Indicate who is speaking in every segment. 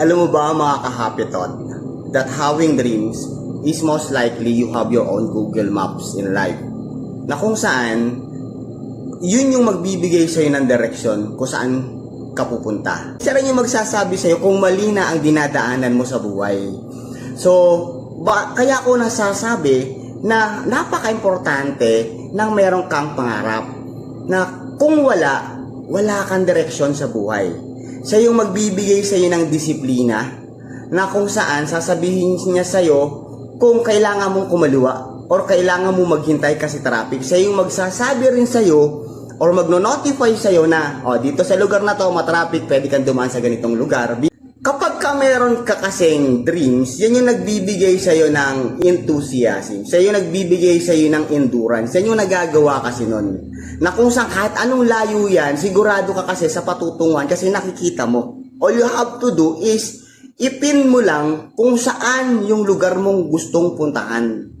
Speaker 1: Alam mo ba mga kahapitot, that having dreams is most likely you have your own Google Maps in life. Na kung saan, yun yung magbibigay sa'yo ng direksyon kung saan ka pupunta. Siya rin yung magsasabi sa'yo kung mali na ang dinadaanan mo sa buhay. So, ba, kaya ko nasasabi na napaka-importante ng meron kang pangarap. Na kung wala, wala kang direksyon sa buhay. Siya yung magbibigay sa'yo ng disiplina na kung saan sasabihin niya sa'yo kung kailangan mong kumaliwa or kailangan mo maghintay kasi traffic. Siya yung magsasabi rin sa'yo or magno-notify sa'yo na, oh, dito sa lugar na to, matraffic, pwede kang dumaan sa ganitong lugar. Kapag ka meron ka kasing dreams, yan yung nagbibigay sa'yo ng enthusiasm. Siya yung nagbibigay sa'yo ng endurance. Yan yung nagagawa kasi nun. Na kung saan kahit anong layo yan, sigurado ka kasi sa patutunguhan kasi nakikita mo. All you have to do is ipin mo lang kung saan yung lugar mong gustong puntahan.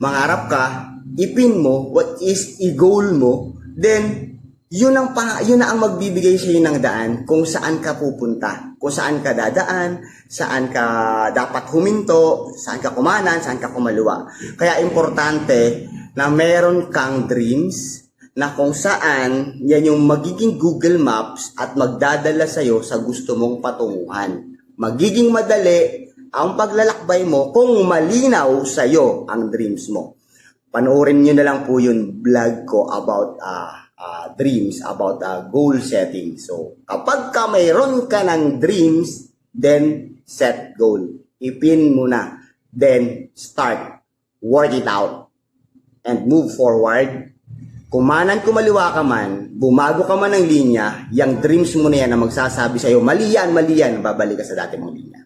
Speaker 1: Mangarap ka, ipin mo what is i-goal mo, then yun ang pa, yun na ang magbibigay sa ng daan kung saan ka pupunta, kung saan ka dadaan, saan ka dapat huminto, saan ka kumanan, saan ka kumaluwa. Kaya importante na meron kang dreams na kung saan yan yung magiging Google Maps at magdadala sa'yo sa gusto mong patunguhan. Magiging madali ang paglalakbay mo kung malinaw sa'yo ang dreams mo. Panoorin nyo na lang po yung vlog ko about ah, ah, dreams, about ah, goal setting. So, kapag ka mayroon ka ng dreams, then set goal. Ipin mo na. Then, start. Work it out. And move forward. Kumanan kumaliwa ka man, bumago ka man ng linya, yung dreams mo na yan na magsasabi sa'yo, mali yan, mali yan, babalik ka sa dati mong linya.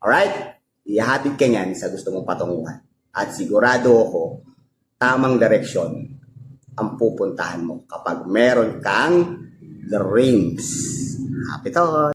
Speaker 1: Alright? Ihahatid ka niyan sa gusto mong patunguhan. At sigurado ako, tamang direksyon ang pupuntahan mo kapag meron kang dreams. Happy to!